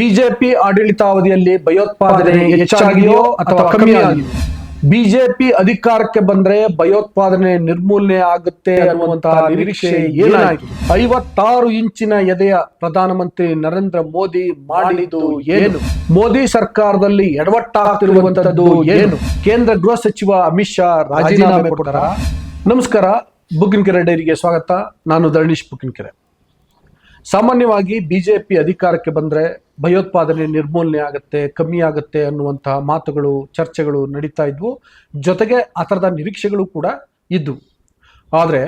BJP ಆಡಳಿತಾವಧಿಯಲ್ಲಿ ಭಯೋತ್ಪಾದನೆ ಹೆಚ್ಚಾಗಿದೆಯೋ ಅಥವಾ ಕಮ್ಮಿ ಬಿಜೆಪಿ ಅಧಿಕಾರಕ್ಕೆ ಬಂದ್ರೆ ಭಯೋತ್ಪಾದನೆ ನಿರ್ಮೂಲನೆ ಆಗುತ್ತೆ ಅನ್ನುವಂತಹ ನಿರೀಕ್ಷೆ ಏನಾಗಿದೆ ಐವತ್ತಾರು ಇಂಚಿನ ಎದೆಯ ಪ್ರಧಾನಮಂತ್ರಿ ನರೇಂದ್ರ ಮೋದಿ ಮಾಡಿದ್ದು ಏನು? ಮೋದಿ ಸರ್ಕಾರದಲ್ಲಿ ಎಡವಟ್ಟಾಗ್ತಿರುವಂತದ್ದು ಏನು? ಕೇಂದ್ರ ಗೃಹ ಸಚಿವ ಅಮಿತ್ ಶಾ ರಾಜೀನಾಮೆ ಕೊಡ್ತಾರ? ನಮಸ್ಕಾರ ಬುಕ್ಕಿನಕೆರೆ ಡೈರಿಗೆ ಸ್ವಾಗತ. ನಾನು ಧರಣೀಶ್ ಬುಕ್ಕಿನಕೆರೆ ಸಾಮಾನ್ಯವಾಗಿ ಬಿಜೆಪಿ ಅಧಿಕಾರಕ್ಕೆ ಬಂದ್ರೆ ಭಯೋತ್ಪಾದನೆ ನಿರ್ಮೂಲನೆ ಆಗುತ್ತೆ, ಕಮ್ಮಿ ಆಗುತ್ತೆ ಅನ್ನುವಂತಹ ಮಾತುಗಳು, ಚರ್ಚೆಗಳು ನಡೀತಾ ಇದ್ವು. ಜೊತೆಗೆ ಆ ಥರದ ನಿರೀಕ್ಷೆಗಳು ಕೂಡ ಇದ್ವು. ಆದರೆ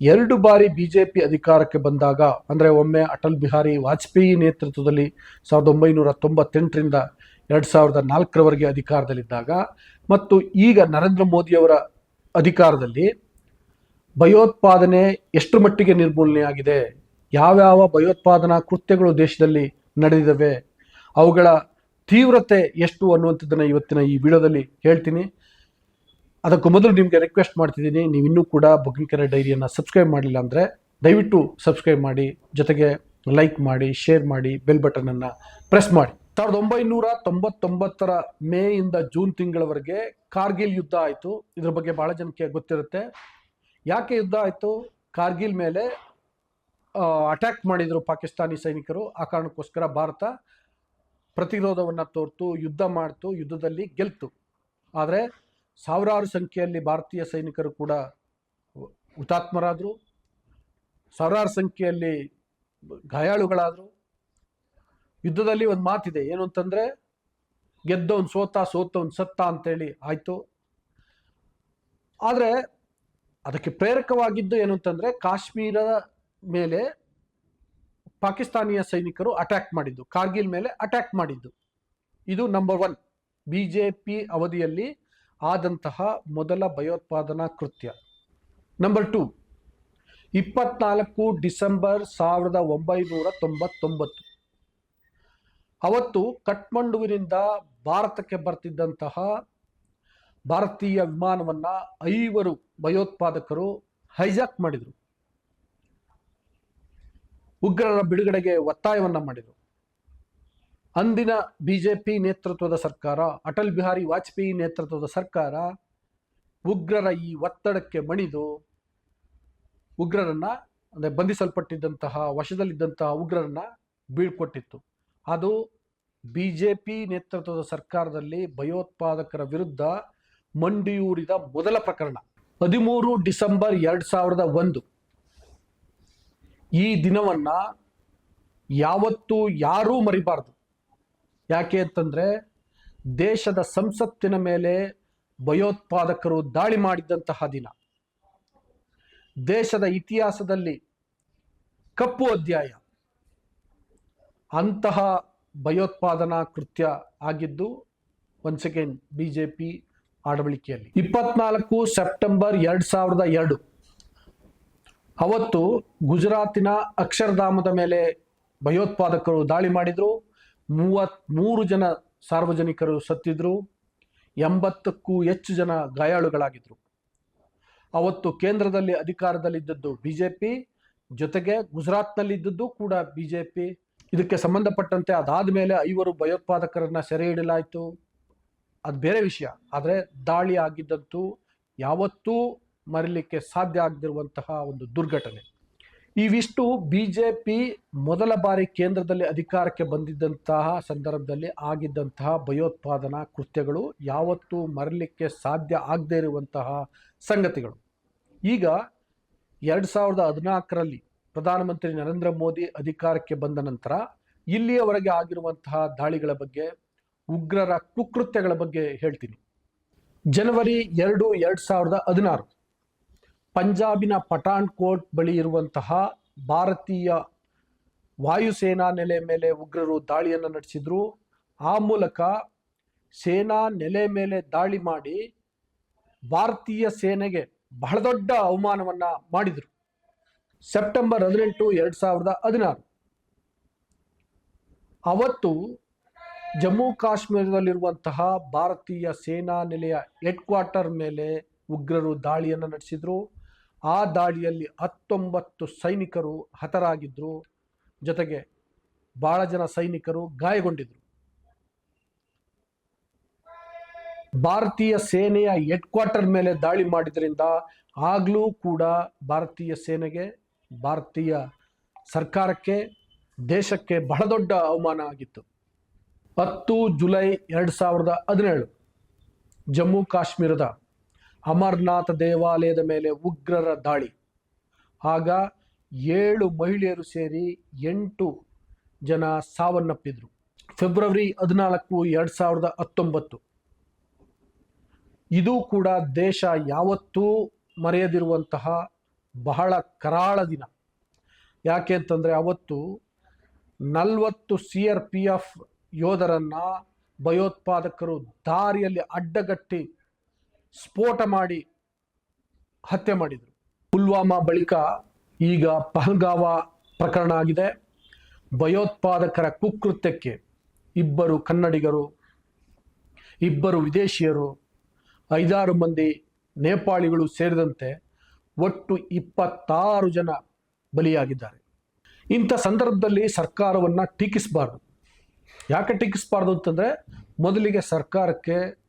ಎರಡು ಬಾರಿ ಬಿಜೆಪಿ ಅಧಿಕಾರಕ್ಕೆ ಬಂದಾಗ, ಅಂದರೆ ಒಮ್ಮೆ ಅಟಲ್ ಬಿಹಾರಿ ವಾಜಪೇಯಿ ನೇತೃತ್ವದಲ್ಲಿ ಸಾವಿರದ ಒಂಬೈನೂರ ತೊಂಬತ್ತೆಂಟರಿಂದ ಎರಡು ಸಾವಿರದ ನಾಲ್ಕರವರೆಗೆ ಅಧಿಕಾರದಲ್ಲಿದ್ದಾಗ ಮತ್ತು ಈಗ ನರೇಂದ್ರ ಮೋದಿಯವರ ಅಧಿಕಾರದಲ್ಲಿ ಭಯೋತ್ಪಾದನೆ ಎಷ್ಟು ಮಟ್ಟಿಗೆ ನಿರ್ಮೂಲನೆ ಆಗಿದೆ ಯಾವ್ಯಾವ ಭಯೋತ್ಪಾದನಾ ಕೃತ್ಯಗಳು ದೇಶದಲ್ಲಿ ನಡೆದಿದ್ದಾವೆ, ಅವುಗಳ ತೀವ್ರತೆ ಎಷ್ಟು ಅನ್ನುವಂಥದ್ದನ್ನು ಇವತ್ತಿನ ಈ ವಿಡಿಯೋದಲ್ಲಿ ಹೇಳ್ತೀನಿ. ಅದಕ್ಕೂ ಮೊದಲು ನಿಮಗೆ ರಿಕ್ವೆಸ್ಟ್ ಮಾಡ್ತಿದ್ದೀನಿ, ನೀವು ಇನ್ನೂ ಕೂಡ ಬುಕಿಂಗ್ ಕೆರೆ ಡೈರಿಯನ್ನು ಸಬ್ಸ್ಕ್ರೈಬ್ ಮಾಡಿಲ್ಲ ಅಂದರೆ ದಯವಿಟ್ಟು ಸಬ್ಸ್ಕ್ರೈಬ್ ಮಾಡಿ, ಜೊತೆಗೆ ಲೈಕ್ ಮಾಡಿ ಶೇರ್ ಮಾಡಿ ಬೆಲ್ ಬಟನನ್ನು ಪ್ರೆಸ್ ಮಾಡಿ. ಸಾವಿರದ ಒಂಬೈನೂರ ತೊಂಬತ್ತೊಂಬತ್ತರ ಮೇಯಿಂದ ಜೂನ್ ತಿಂಗಳವರೆಗೆ ಕಾರ್ಗಿಲ್ ಯುದ್ಧ ಆಯಿತು. ಇದ್ರ ಬಗ್ಗೆ ಬಹಳ ಜನಕ್ಕೆ ಗೊತ್ತಿರುತ್ತೆ. ಯಾಕೆ ಯುದ್ಧ ಆಯಿತು? ಕಾರ್ಗಿಲ್ ಮೇಲೆ ಅಟ್ಯಾಕ್ ಮಾಡಿದರು ಪಾಕಿಸ್ತಾನಿ ಸೈನಿಕರು. ಆ ಕಾರಣಕ್ಕೋಸ್ಕರ ಭಾರತ ಪ್ರತಿರೋಧವನ್ನು ತೋರ್ತು, ಯುದ್ಧ ಮಾಡ್ತು, ಯುದ್ಧದಲ್ಲಿ ಗೆಲ್ತು. ಆದರೆ ಸಾವಿರಾರು ಸಂಖ್ಯೆಯಲ್ಲಿ ಭಾರತೀಯ ಸೈನಿಕರು ಕೂಡ ಹುತಾತ್ಮರಾದರು. ಸಾವಿರಾರು ಸಂಖ್ಯೆಯಲ್ಲಿ ಗಾಯಾಳುಗಳಾದರು. ಯುದ್ಧದಲ್ಲಿ ಒಂದು ಮಾತಿದೆ, ಏನು ಅಂತಂದರೆ ಗೆದ್ದವನು ಸೋತ ಸೋತವನು ಸತ್ತ ಅಂತೇಳಿ ಆಯಿತು. ಆದರೆ ಅದಕ್ಕೆ ಪ್ರೇರಕವಾಗಿದ್ದು ಏನು ಅಂತಂದರೆ, ಕಾಶ್ಮೀರದ ಮೇಲೆ ಪಾಕಿಸ್ತಾನಿಯ ಸೈನಿಕರು ಅಟ್ಯಾಕ್ ಮಾಡಿದ್ದು. ಕಾರ್ಗಿಲ್ ಮೇಲೆ ಅಟ್ಯಾಕ್ ಮಾಡಿದ್ದು. ಇದು number one B J P ಅವಧಿಯಲ್ಲಿ ಆದಂತಹ ಮೊದಲ ಭಯೋತ್ಪಾದನಾ ಕೃತ್ಯ. ನಂಬರ್ ಟು ಇಪ್ಪತ್ನಾಲ್ಕು ಡಿಸೆಂಬರ್ ಸಾವಿರದ ಒಂಬೈನೂರ ತೊಂಬತ್ತೊಂಬತ್ತು. ಅವತ್ತು ಕಠ್ಮಂಡುವಿನಿಂದ ಭಾರತಕ್ಕೆ ಬರ್ತಿದ್ದಂತಹ ಭಾರತೀಯ ವಿಮಾನವನ್ನು ಐವರು ಭಯೋತ್ಪಾದಕರು ಹೈಜಾಕ್ ಮಾಡಿದರು. ಉಗ್ರರ ಬಿಡುಗಡೆಗೆ ಒತ್ತಾಯವನ್ನ ಮಾಡಿದರು. ಅಂದಿನ ಬಿಜೆಪಿ ನೇತೃತ್ವದ ಸರ್ಕಾರ, ಅಟಲ್ ಬಿಹಾರಿ ವಾಜಪೇಯಿ ನೇತೃತ್ವದ ಸರ್ಕಾರ ಉಗ್ರರ ಈ ಒತ್ತಡಕ್ಕೆ ಮಣಿದು ಉಗ್ರರನ್ನ, ಅಂದರೆ ಬಂಧಿಸಲ್ಪಟ್ಟಿದ್ದಂತಹ, ವಶದಲ್ಲಿದ್ದಂತಹ ಉಗ್ರರನ್ನ ಬೀಳ್ಕೊಟ್ಟಿತ್ತು. ಅದು ಬಿಜೆಪಿ ನೇತೃತ್ವದ ಸರ್ಕಾರದಲ್ಲಿ ಭಯೋತ್ಪಾದಕರ ವಿರುದ್ಧ ಮಂಡಿಯೂರಿದ ಮೊದಲ ಪ್ರಕರಣ. ಹದಿಮೂರು ಡಿಸೆಂಬರ್ ಎರಡು ಸಾವಿರದ ಒಂದು. ಈ ದಿನವನ್ನ ಯಾವತ್ತೂ ಯಾರೂ ಮರಿಬಾರ್ದು. ಯಾಕೆ ಅಂತಂದ್ರೆ ದೇಶದ ಸಂಸತ್ತಿನ ಮೇಲೆ ಭಯೋತ್ಪಾದಕರು ದಾಳಿ ಮಾಡಿದಂತಹ ದಿನ. ದೇಶದ ಇತಿಹಾಸದಲ್ಲಿ ಕಪ್ಪು ಅಧ್ಯಾಯ. ಅಂತಹ ಭಯೋತ್ಪಾದನಾ ಕೃತ್ಯ ಆಗಿದ್ದು ಒನ್ ಸೆಕೆಂಡ್ ಬಿಜೆಪಿ ಆಡಳಿಕೆಯಲ್ಲಿ. ಇಪ್ಪತ್ನಾಲ್ಕು ಸೆಪ್ಟೆಂಬರ್ ಎರಡ್ ಸಾವಿರದ ಎರಡು. ಅವತ್ತು ಗುಜರಾತಿನ ಅಕ್ಷರಧಾಮದ ಮೇಲೆ ಭಯೋತ್ಪಾದಕರು ದಾಳಿ ಮಾಡಿದ್ರು. ಮೂವತ್ತ್ ಮೂರು ಜನ ಸಾರ್ವಜನಿಕರು ಸತ್ತಿದ್ರು. ಎಂಬತ್ತಕ್ಕೂ ಹೆಚ್ಚು ಜನ ಗಾಯಾಳುಗಳಾಗಿದ್ರು. ಅವತ್ತು ಕೇಂದ್ರದಲ್ಲಿ ಅಧಿಕಾರದಲ್ಲಿದ್ದದ್ದು ಬಿಜೆಪಿ, ಜೊತೆಗೆ ಗುಜರಾತ್ನಲ್ಲಿದ್ದದ್ದು ಕೂಡ ಬಿಜೆಪಿ. ಇದಕ್ಕೆ ಸಂಬಂಧಪಟ್ಟಂತೆ ಅದಾದ ಮೇಲೆ ಐವರು ಭಯೋತ್ಪಾದಕರನ್ನ ಸೆರೆ ಹಿಡಲಾಯಿತು ಅದು ಬೇರೆ ವಿಷಯ. ಆದರೆ ದಾಳಿ ಆಗಿದ್ದಂತೂ ಯಾವತ್ತೂ ಮರಿಲಿಕ್ಕೆ ಸಾಧ್ಯ ಆಗದಿರುವಂತಹ ಒಂದು ದುರ್ಘಟನೆ. ಇವಿಷ್ಟು ಬಿ ಜೆ ಪಿ ಮೊದಲ ಬಾರಿ ಕೇಂದ್ರದಲ್ಲಿ ಅಧಿಕಾರಕ್ಕೆ ಬಂದಿದ್ದಂತಹ ಸಂದರ್ಭದಲ್ಲಿ ಆಗಿದ್ದಂತಹ ಭಯೋತ್ಪಾದನಾ ಕೃತ್ಯಗಳು ಯಾವತ್ತೂ ಮರಲಿಕ್ಕೆ ಸಾಧ್ಯ ಆಗದೇ ಇರುವಂತಹ ಸಂಗತಿಗಳು. ಈಗ ಎರಡು ಸಾವಿರದ ಹದಿನಾಲ್ಕರಲ್ಲಿ ಪ್ರಧಾನಮಂತ್ರಿ ನರೇಂದ್ರ ಮೋದಿ ಅಧಿಕಾರಕ್ಕೆ ಬಂದ ನಂತರ ಇಲ್ಲಿಯವರೆಗೆ ಆಗಿರುವಂತಹ ದಾಳಿಗಳ ಬಗ್ಗೆ, ಉಗ್ರರ ಕುಕೃತ್ಯಗಳ ಬಗ್ಗೆ ಹೇಳ್ತೀನಿ. ಜನವರಿ ಎರಡು ಎರಡು ಸಾವಿರದ ಹದಿನಾರು ಪಂಜಾಬಿನ ಪಠಾಣ್ಕೋಟ್ ಬಳಿ ಇರುವಂತಹ ಭಾರತೀಯ ವಾಯುಸೇನಾ ನೆಲೆ ಮೇಲೆ ಉಗ್ರರು ದಾಳಿಯನ್ನು ನಡೆಸಿದ್ರು. ಆ ಮೂಲಕ ಸೇನಾ ನೆಲೆ ಮೇಲೆ ದಾಳಿ ಮಾಡಿ ಭಾರತೀಯ ಸೇನೆಗೆ ಬಹಳ ದೊಡ್ಡ ಅವಮಾನವನ್ನ ಮಾಡಿದರು. ಸೆಪ್ಟೆಂಬರ್ ಹದಿನೆಂಟು ಎರಡು ಸಾವಿರದ ಹದಿನಾರು. ಅವತ್ತು ಜಮ್ಮು ಕಾಶ್ಮೀರದಲ್ಲಿರುವಂತಹ ಭಾರತೀಯ ಸೇನಾ ನೆಲೆಯ ಹೆಡ್ ಕ್ವಾರ್ಟರ್ ಮೇಲೆ ಉಗ್ರರು ದಾಳಿಯನ್ನು ನಡೆಸಿದ್ರು. ಆ ದಾಳಿಯಲ್ಲಿ ಹತ್ತೊಂಬತ್ತು ಸೈನಿಕರು ಹತರಾಗಿದ್ದರು ಜೊತೆಗೆ ಬಹಳ ಜನ ಸೈನಿಕರು ಗಾಯಗೊಂಡಿದ್ರು. ಭಾರತೀಯ ಸೇನೆಯ ಹೆಡ್ ಕ್ವಾರ್ಟರ್ ಮೇಲೆ ದಾಳಿ ಮಾಡಿದ್ರಿಂದ ಆಗಲೂ ಕೂಡ ಭಾರತೀಯ ಸೇನೆಗೆ, ಭಾರತೀಯ ಸರ್ಕಾರಕ್ಕೆ, ದೇಶಕ್ಕೆ ಬಹಳ ದೊಡ್ಡ ಅವಮಾನ ಆಗಿತ್ತು. ಹತ್ತು ಜುಲೈ ಎರಡು ಸಾವಿರದ ಹದಿನೇಳು ಜಮ್ಮು ಕಾಶ್ಮೀರದ ಅಮರ್ನಾಥ ದೇವಾಲಯದ ಮೇಲೆ ಉಗ್ರರ ದಾಳಿ. ಆಗ ಏಳು ಮಹಿಳೆಯರು ಸೇರಿ ಎಂಟು ಜನ ಸಾವನ್ನಪ್ಪಿದ್ರು. ಫೆಬ್ರವರಿ ಹದಿನಾಲ್ಕು, ಎರಡು ಸಾವಿರದ ಹತ್ತೊಂಬತ್ತು. ಇದು ಕೂಡ ದೇಶ ಯಾವತ್ತೂ ಮರೆಯದಿರುವಂತಹ ಬಹಳ ಕರಾಳ ದಿನ. ಯಾಕೆ ಅಂತಂದರೆ ಅವತ್ತು ನಲವತ್ತು ಸಿ ಆರ್ ಪಿ ಎಫ್ ಯೋಧರನ್ನ ಭಯೋತ್ಪಾದಕರು ದಾರಿಯಲ್ಲಿ ಅಡ್ಡಗಟ್ಟಿ ಸ್ಫೋಟ ಮಾಡಿ ಹತ್ಯೆ ಮಾಡಿದರು. ಪುಲ್ವಾಮಾ ಬಳಿಕ ಈಗ ಪಹಲ್ಗಾವ ಪ್ರಕರಣ ಆಗಿದೆ. ಭಯೋತ್ಪಾದಕರ ಕುಕೃತ್ಯಕ್ಕೆ ಇಬ್ಬರು ಕನ್ನಡಿಗರು, ಇಬ್ಬರು ವಿದೇಶಿಯರು, ಐದಾರು ಮಂದಿ ನೇಪಾಳಿಗಳು ಸೇರಿದಂತೆ ಒಟ್ಟು ಇಪ್ಪತ್ತಾರು ಜನ ಬಲಿಯಾಗಿದ್ದಾರೆ. ಇಂಥ ಸಂದರ್ಭದಲ್ಲಿ ಸರ್ಕಾರವನ್ನು ಟೀಕಿಸಬಾರ್ದು. ಯಾಕೆ ಟೀಕಿಸಬಾರ್ದು ಅಂತಂದರೆ, ಮೊದಲಿಗೆ ಸರ್ಕಾರಕ್ಕೆ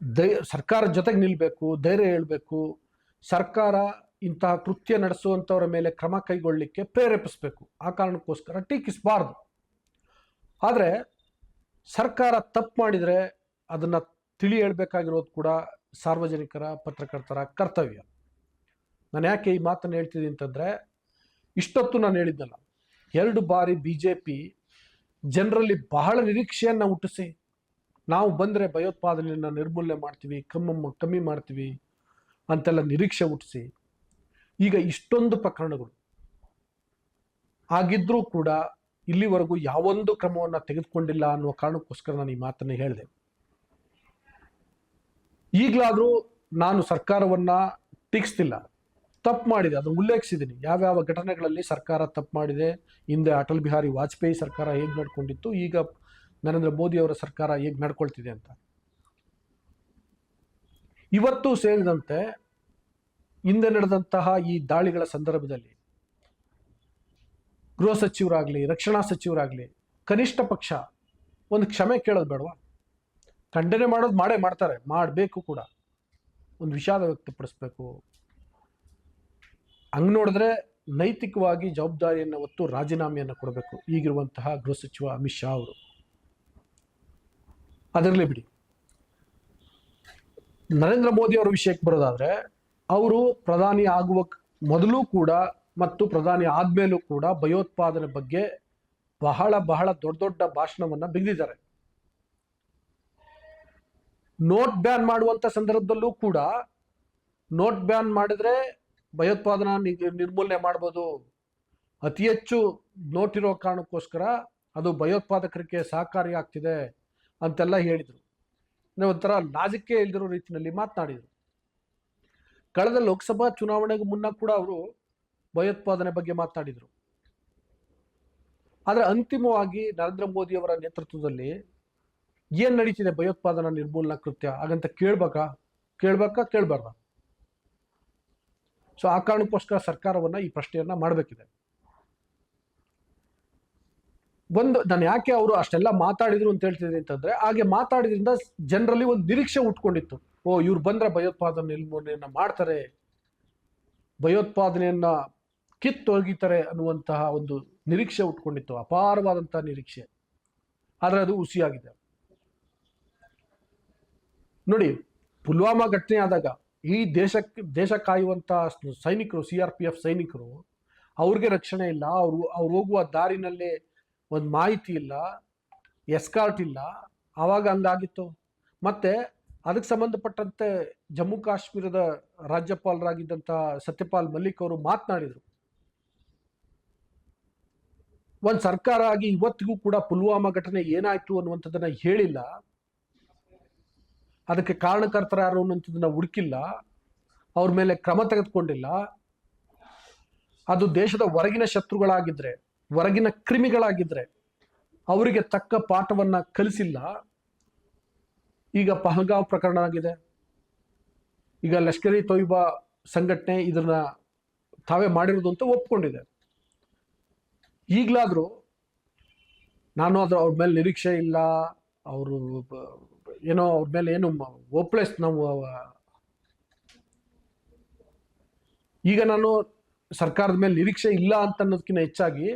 ದೈ ಸರ್ಕಾರದ ಜೊತೆಗೆ ನಿಲ್ಲಬೇಕು ಧೈರ್ಯ ಹೇಳಬೇಕು, ಸರ್ಕಾರ ಇಂತಹ ಕೃತ್ಯ ನಡೆಸುವಂಥವ್ರ ಮೇಲೆ ಕ್ರಮ ಕೈಗೊಳ್ಳಲಿಕ್ಕೆ ಪ್ರೇರೇಪಿಸಬೇಕು. ಆ ಕಾರಣಕ್ಕೋಸ್ಕರ ಟೀಕಿಸಬಾರ್ದು. ಆದರೆ ಸರ್ಕಾರ ತಪ್ಪು ಮಾಡಿದರೆ ಅದನ್ನು ತಿಳಿ ಹೇಳಬೇಕಾಗಿರೋದು ಕೂಡ ಸಾರ್ವಜನಿಕರ, ಪತ್ರಕರ್ತರ ಕರ್ತವ್ಯ. ನಾನು ಯಾಕೆ ಈ ಮಾತನ್ನು ಹೇಳ್ತಿದ್ದೀನಿ ಅಂತಂದರೆ, ಇಷ್ಟೊತ್ತು ನಾನು ಹೇಳಿದ್ದಲ್ಲ, ಎರಡು ಬಾರಿ ಬಿ ಜೆ ಪಿ ಜನರಲ್ಲಿ ಬಹಳ ನಿರೀಕ್ಷೆಯನ್ನು ಹುಟ್ಟಿಸಿ ನಾವು ಬಂದರೆ ಭಯೋತ್ಪಾದನೆಯನ್ನು ನಿರ್ಮೂಲನೆ ಮಾಡ್ತೀವಿ, ಕಮ್ಮ ಕಮ್ಮಿ ಮಾಡ್ತೀವಿ ಅಂತೆಲ್ಲ ನಿರೀಕ್ಷೆ ಹುಟ್ಟಿಸಿ. ಈಗ ಇಷ್ಟೊಂದು ಪ್ರಕರಣಗಳು ಆಗಿದ್ರೂ ಕೂಡ ಇಲ್ಲಿವರೆಗೂ ಯಾವೊಂದು ಕ್ರಮವನ್ನು ತೆಗೆದುಕೊಂಡಿಲ್ಲ ಅನ್ನುವ ಕಾರಣಕ್ಕೋಸ್ಕರ ನಾನು ಈ ಮಾತನ್ನು ಹೇಳಿದೆ. ಈಗಲಾದರೂ ನಾನು ಸರ್ಕಾರವನ್ನು ಟೀಕಿಸ್ತಿಲ್ಲ. ತಪ್ಪು ಮಾಡಿದೆ, ಅದನ್ನು ಉಲ್ಲೇಖಿಸಿದ್ದೀನಿ ಯಾವ್ಯಾವ ಘಟನೆಗಳಲ್ಲಿ ಸರ್ಕಾರ ತಪ್ಪು ಮಾಡಿದೆ, ಹಿಂದೆ ಅಟಲ್ ಬಿಹಾರಿ ವಾಜಪೇಯಿ ಸರ್ಕಾರ ಹೇಗೆ ನಡ್ಕೊಂಡಿತ್ತು, ಈಗ ನರೇಂದ್ರ ಮೋದಿ ಅವರ ಸರ್ಕಾರ ಹೇಗೆ ನಡ್ಕೊಳ್ತಿದೆ ಅಂತ. ಇವತ್ತು ಸೇರಿದಂತೆ ಹಿಂದೆ ನಡೆದಂತಹ ಈ ದಾಳಿಗಳ ಸಂದರ್ಭದಲ್ಲಿ ಗೃಹ ಸಚಿವರಾಗಲಿ, ರಕ್ಷಣಾ ಸಚಿವರಾಗಲಿ, ಕನಿಷ್ಠ ಪಕ್ಷ ಒಂದು ಕ್ಷಮೆ ಕೇಳೋದು ಬೇಡವಾ? ಖಂಡನೆ ಮಾಡೋದು ಮಾಡೇ ಮಾಡ್ತಾರೆ, ಮಾಡಬೇಕು ಕೂಡ. ಒಂದು ವಿಷಾದ ವ್ಯಕ್ತಪಡಿಸ್ಬೇಕು. ಹಂಗೆ ನೋಡಿದ್ರೆ ನೈತಿಕವಾಗಿ ಜವಾಬ್ದಾರಿಯನ್ನು ಹೊತ್ತು ರಾಜೀನಾಮೆಯನ್ನು ಕೊಡಬೇಕು. ಈಗಿರುವಂತಹ ಗೃಹ ಸಚಿವ ಅಮಿತ್ ಶಾ ಅವರು. ಅದರಲ್ಲೇ ಬಿಡಿ. ನರೇಂದ್ರ ಮೋದಿ ಅವರ ವಿಷಯಕ್ಕೆ ಬರೋದಾದ್ರೆ, ಅವರು ಪ್ರಧಾನಿ ಆಗುವ ಮೊದಲು ಕೂಡ ಮತ್ತು ಪ್ರಧಾನಿ ಆದ್ಮೇಲೂ ಕೂಡ ಭಯೋತ್ಪಾದನೆ ಬಗ್ಗೆ ಬಹಳ ಬಹಳ ದೊಡ್ಡ ದೊಡ್ಡ ಭಾಷಣವನ್ನ ಬಿಗಿದಿದ್ದಾರೆ. ನೋಟ್ ಬ್ಯಾನ್ ಮಾಡುವಂತ ಸಂದರ್ಭದಲ್ಲೂ ಕೂಡ ನೋಟ್ ಬ್ಯಾನ್ ಮಾಡಿದ್ರೆ ಭಯೋತ್ಪಾದನಾ ನಿರ್ಮೂಲನೆ ಮಾಡ್ಬೋದು. ಅತಿ ಹೆಚ್ಚು ನೋಟ್ ಇರೋ ಕಾರಣಕ್ಕೋಸ್ಕರ ಅದು ಭಯೋತ್ಪಾದಕರಿಗೆ ಸಹಕಾರಿ ಆಗ್ತಿದೆ. ಅಂತೆಲ್ಲ ಹೇಳಿದರು. ಒಂಥರ ಲಾಜಿಕ್ಕೆ ಇಲ್ದಿರೋ ರೀತಿಯಲ್ಲಿ ಮಾತನಾಡಿದರು. ಕಳೆದ ಲೋಕಸಭಾ ಚುನಾವಣೆಗೂ ಮುನ್ನ ಕೂಡ ಅವರು ಭಯೋತ್ಪಾದನೆ ಬಗ್ಗೆ ಮಾತನಾಡಿದರು. ಆದರೆ ಅಂತಿಮವಾಗಿ ನರೇಂದ್ರ ಮೋದಿ ಅವರ ನೇತೃತ್ವದಲ್ಲಿ ಏನ್ ನಡೀತಿದೆ ಭಯೋತ್ಪಾದನಾ ನಿರ್ಮೂಲನಾ ಕೃತ್ಯ? ಹಾಗಂತ ಕೇಳ್ಬೇಕಾ? ಕೇಳ್ಬೇಕಾ? ಕೇಳ್ಬಾರ್ದ? ಸೊ ಆ ಕಾರಣಕ್ಕೋಸ್ಕರ ಸರ್ಕಾರವನ್ನ ಈ ಪ್ರಶ್ನೆಯನ್ನ ಮಾಡಬೇಕಿದೆ. ಒಂದು ನಾನು ಯಾಕೆ ಅವರು ಅಷ್ಟೆಲ್ಲ ಮಾತಾಡಿದ್ರು ಅಂತ ಹೇಳ್ತಿದ್ದೀನಿ ಅಂತಂದ್ರೆ, ಹಾಗೆ ಮಾತಾಡಿದ್ರಿಂದ ಜನರಲ್ಲಿ ಒಂದು ನಿರೀಕ್ಷೆ ಉಟ್ಕೊಂಡಿತ್ತು. ಓ, ಇವ್ರು ಬಂದ್ರೆ ಭಯೋತ್ಪಾದನೆ ನಿರ್ಮೂಲನೆಯನ್ನ ಮಾಡ್ತಾರೆ, ಭಯೋತ್ಪಾದನೆಯನ್ನ ಕಿತ್ತೊಗಿತಾರೆ ಅನ್ನುವಂತಹ ಒಂದು ನಿರೀಕ್ಷೆ ಉಟ್ಕೊಂಡಿತ್ತು ಅಪಾರವಾದಂತಹ ನಿರೀಕ್ಷೆ. ಆದರೆ ಅದು ಹುಸಿಯಾಗಿದೆ. ನೋಡಿ, ಪುಲ್ವಾಮಾ ಘಟನೆ ಆದಾಗ ಈ ದೇಶಕ್ಕೆ ದೇಶ ಕಾಯುವಂತ ಸೈನಿಕರು ಸಿ ಆರ್ ಪಿ ಎಫ್ ಸೈನಿಕರು, ಅವ್ರಿಗೆ ರಕ್ಷಣೆ ಇಲ್ಲ, ಅವರು, ಅವ್ರು ಹೋಗುವ ದಾರಿನಲ್ಲಿ ಒಂದು ಮಾಹಿತಿ ಇಲ್ಲ ಎಸ್ಕಾರ್ಟ್ ಇಲ್ಲ ಆವಾಗ ಹಂಗಾಗಿತ್ತು. ಮತ್ತೆ ಅದಕ್ಕೆ ಸಂಬಂಧಪಟ್ಟಂತೆ ಜಮ್ಮು ಕಾಶ್ಮೀರದ ರಾಜ್ಯಪಾಲರಾಗಿದ್ದಂಥ ಸತ್ಯಪಾಲ್ ಮಲ್ಲಿಕ್ ಅವರು ಮಾತನಾಡಿದರು. ಒಂದು ಸರ್ಕಾರ ಆಗಿ ಇವತ್ತಿಗೂ ಕೂಡ ಪುಲ್ವಾಮಾ ಘಟನೆ ಏನಾಯ್ತು ಅನ್ನುವಂಥದ್ದನ್ನ ಹೇಳಿಲ್ಲ. ಅದಕ್ಕೆ ಕಾರಣಕರ್ತರ ಯಾರು ಅನ್ನುವಂಥದ್ದನ್ನ ಹುಡುಕಿಲ್ಲ. ಅವ್ರ ಮೇಲೆ ಕ್ರಮ ತೆಗೆದುಕೊಂಡಿಲ್ಲ. ಅದು ದೇಶದ ಹೊರಗಿನ ಶತ್ರುಗಳಾಗಿದ್ರೆ ಹೊರಗಿನ ಕ್ರಿಮಿಗಳಾಗಿದ್ರೆ ಅವರಿಗೆ ತಕ್ಕ ಪಾಠವನ್ನ ಕಲಿಸಿಲ್ಲ. ಈಗ ಪಹಲ್ಗಾಂವ್ ಪ್ರಕರಣ ಆಗಿದೆ. ಈಗ ಲಷ್ಕರಿ ತೊಯ್ಬಾ ಸಂಘಟನೆ ಇದನ್ನ ತಾವೇ ಮಾಡಿರೋದು ಅಂತ ಒಪ್ಕೊಂಡಿದೆ. ಈಗಲಾದರೂ ನಾನು ಅದ್ರ ಅವ್ರ ಮೇಲೆ ನಿರೀಕ್ಷೆ ಇಲ್ಲ, ಅವರು ಏನೋ ಅವ್ರ ಮೇಲೆ ಏನು ಒಪ್ಲೆಸ್ ನಾವು, ಈಗ ನಾನು ಸರ್ಕಾರದ ಮೇಲೆ ನಿರೀಕ್ಷೆ ಇಲ್ಲ ಅಂತ ಅನ್ನೋದಕ್ಕಿಂತ ಹೆಚ್ಚಾಗಿ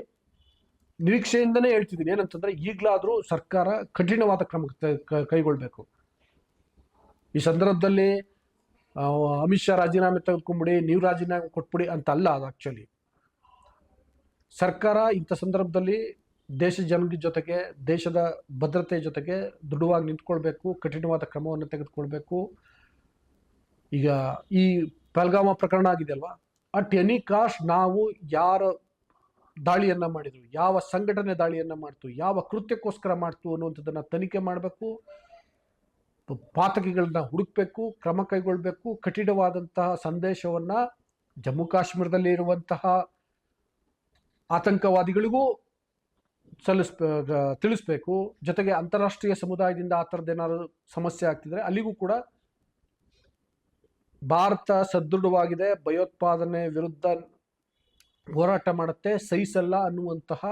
ನಿರೀಕ್ಷೆಯಿಂದನೇ ಹೇಳ್ತಿದ್ದೀನಿ. ಏನಂತಂದ್ರೆ ಈಗಲಾದರೂ ಸರ್ಕಾರ ಕಠಿಣವಾದ ಕ್ರಮ ಕೈಗೊಳ್ಬೇಕು. ಈ ಸಂದರ್ಭದಲ್ಲಿ ಅಮಿತ್ ಶಾ ರಾಜೀನಾಮೆ ತೆಗೆದುಕೊಂಬಿಡಿ, ನೀವು ರಾಜೀನಾಮೆ ಕೊಟ್ಬಿಡಿ ಅಂತ ಅಲ್ಲ ಅದು ಆಕ್ಚುಲಿ ಸರ್ಕಾರ ಇಂಥ ಸಂದರ್ಭದಲ್ಲಿ ದೇಶ ಜನರ ಜೊತೆಗೆ, ದೇಶದ ಭದ್ರತೆ ಜೊತೆಗೆ ದೃಢವಾಗಿ ನಿಂತ್ಕೊಳ್ಬೇಕು, ಕಠಿಣವಾದ ಕ್ರಮವನ್ನು ತೆಗೆದುಕೊಳ್ಬೇಕು. ಈಗ ಈ ಪಲ್ಗಾಮ ಪ್ರಕರಣ ಆಗಿದೆ ಅಲ್ವಾ? ಅಟ್ ಎನಿ ಕಾಸ್ಟ್ ನಾವು ಯಾರ ದಾಳಿಯನ್ನ ಮಾಡಿದ್ರು, ಯಾವ ಸಂಘಟನೆ ದಾಳಿಯನ್ನ ಮಾಡ್ತು, ಯಾವ ಕೃತ್ಯಕ್ಕೋಸ್ಕರ ಮಾಡ್ತು ಅನ್ನುವಂಥದ್ದನ್ನು ತನಿಖೆ ಮಾಡಬೇಕು, ಪಾತಕಿಗಳನ್ನ ಹುಡುಕಬೇಕು, ಕ್ರಮ ಕೈಗೊಳ್ಬೇಕು, ಕಠಿಣವಾದಂತಹ ಸಂದೇಶವನ್ನ ಜಮ್ಮು ಕಾಶ್ಮೀರದಲ್ಲಿ ಇರುವಂತಹ ಆತಂಕವಾದಿಗಳಿಗೂ ಸಲ್ಲಿಸ್ ತಿಳಿಸ್ಬೇಕು. ಜೊತೆಗೆ ಅಂತಾರಾಷ್ಟ್ರೀಯ ಸಮುದಾಯದಿಂದ ಆ ಥರದ್ದು ಏನಾದ್ರು ಸಮಸ್ಯೆ ಆಗ್ತಿದ್ರೆ ಅಲ್ಲಿಗೂ ಕೂಡ ಭಾರತ ಸದೃಢವಾಗಿದೆ. ಭಯೋತ್ಪಾದನೆ ವಿರುದ್ಧ ಹೋರಾಟ ಮಾಡುತ್ತೆ, ಸಹಿಸಲ್ಲ ಅನ್ನುವಂತಹ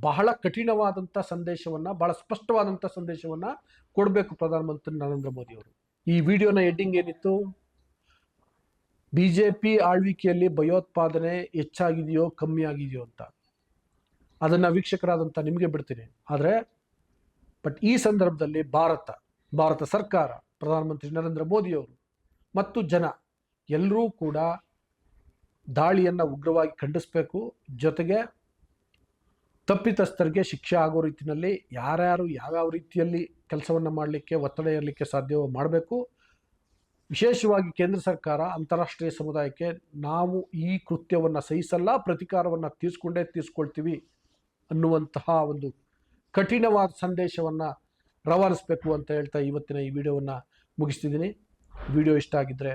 ಬಹಳ ಕಠಿಣವಾದಂಥ ಸಂದೇಶವನ್ನು, ಬಹಳ ಸ್ಪಷ್ಟವಾದಂಥ ಸಂದೇಶವನ್ನು ಕೊಡಬೇಕು ಪ್ರಧಾನಮಂತ್ರಿ ನರೇಂದ್ರ ಮೋದಿ ಅವರು. ಈ ವಿಡಿಯೋನ ಎಡ್ಡಿಂಗ್ ಏನಿತ್ತು? ಬಿ ಜೆ ಪಿ ಆಳ್ವಿಕೆಯಲ್ಲಿ ಭಯೋತ್ಪಾದನೆ ಹೆಚ್ಚಾಗಿದೆಯೋ ಕಮ್ಮಿ ಆಗಿದೆಯೋ ಅಂತ. ಅದನ್ನ ವೀಕ್ಷಕರಾದಂಥ ನಿಮಗೆ ಬಿಡ್ತೀನಿ. ಆದರೆ, ಬಟ್ ಈ ಸಂದರ್ಭದಲ್ಲಿ ಭಾರತ ಭಾರತ ಸರ್ಕಾರ, ಪ್ರಧಾನಮಂತ್ರಿ ನರೇಂದ್ರ ಮೋದಿಯವರು ಮತ್ತು ಜನ, ಎಲ್ಲರೂ ಕೂಡ ದಾಳಿಯನ್ನು ಉಗ್ರವಾಗಿ ಖಂಡಿಸಬೇಕು. ಜೊತೆಗೆ ತಪ್ಪಿತಸ್ಥರಿಗೆ ಶಿಕ್ಷೆ ಆಗೋ ರೀತಿಯಲ್ಲಿ ಯಾರ್ಯಾರು ಯಾವ್ಯಾವ ರೀತಿಯಲ್ಲಿ ಕೆಲಸವನ್ನು ಮಾಡಲಿಕ್ಕೆ, ಒತ್ತಡ ಇರಲಿಕ್ಕೆ ಸಾಧ್ಯವೋ ಮಾಡಬೇಕು. ವಿಶೇಷವಾಗಿ ಕೇಂದ್ರ ಸರ್ಕಾರ, ಅಂತಾರಾಷ್ಟ್ರೀಯ ಸಮುದಾಯಕ್ಕೆ ನಾವು ಈ ಕೃತ್ಯವನ್ನು ಸಹಿಸಲ್ಲ, ಪ್ರತಿಕಾರವನ್ನು ತೀರಿಸ್ಕೊಂಡೇ ತೀರಿಸ್ಕೊಳ್ತೀವಿ ಅನ್ನುವಂತಹ ಒಂದು ಕಠಿಣವಾದ ಸಂದೇಶವನ್ನು ರವಾನಿಸಬೇಕು ಅಂತ ಹೇಳ್ತಾ ಇವತ್ತಿನ ಈ ವಿಡಿಯೋವನ್ನು ಮುಗಿಸ್ತಿದ್ದೀನಿ. ವಿಡಿಯೋ ಇಷ್ಟ ಆಗಿದ್ದರೆ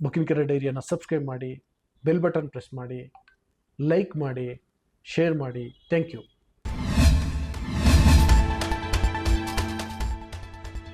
ಬುಕ್ಕಿಂಗ್ ಕೆರೆ ಡೈರಿಯನ್ನು ಸಬ್ಸ್ಕ್ರೈಬ್ ಮಾಡಿ. ಬೆಲ್ ಬಟನ್ ಪ್ರೆಸ್ ಮಾಡಿ ಲೈಕ್ ಮಾಡಿ ಶೇರ್ ಮಾಡಿ. Thank you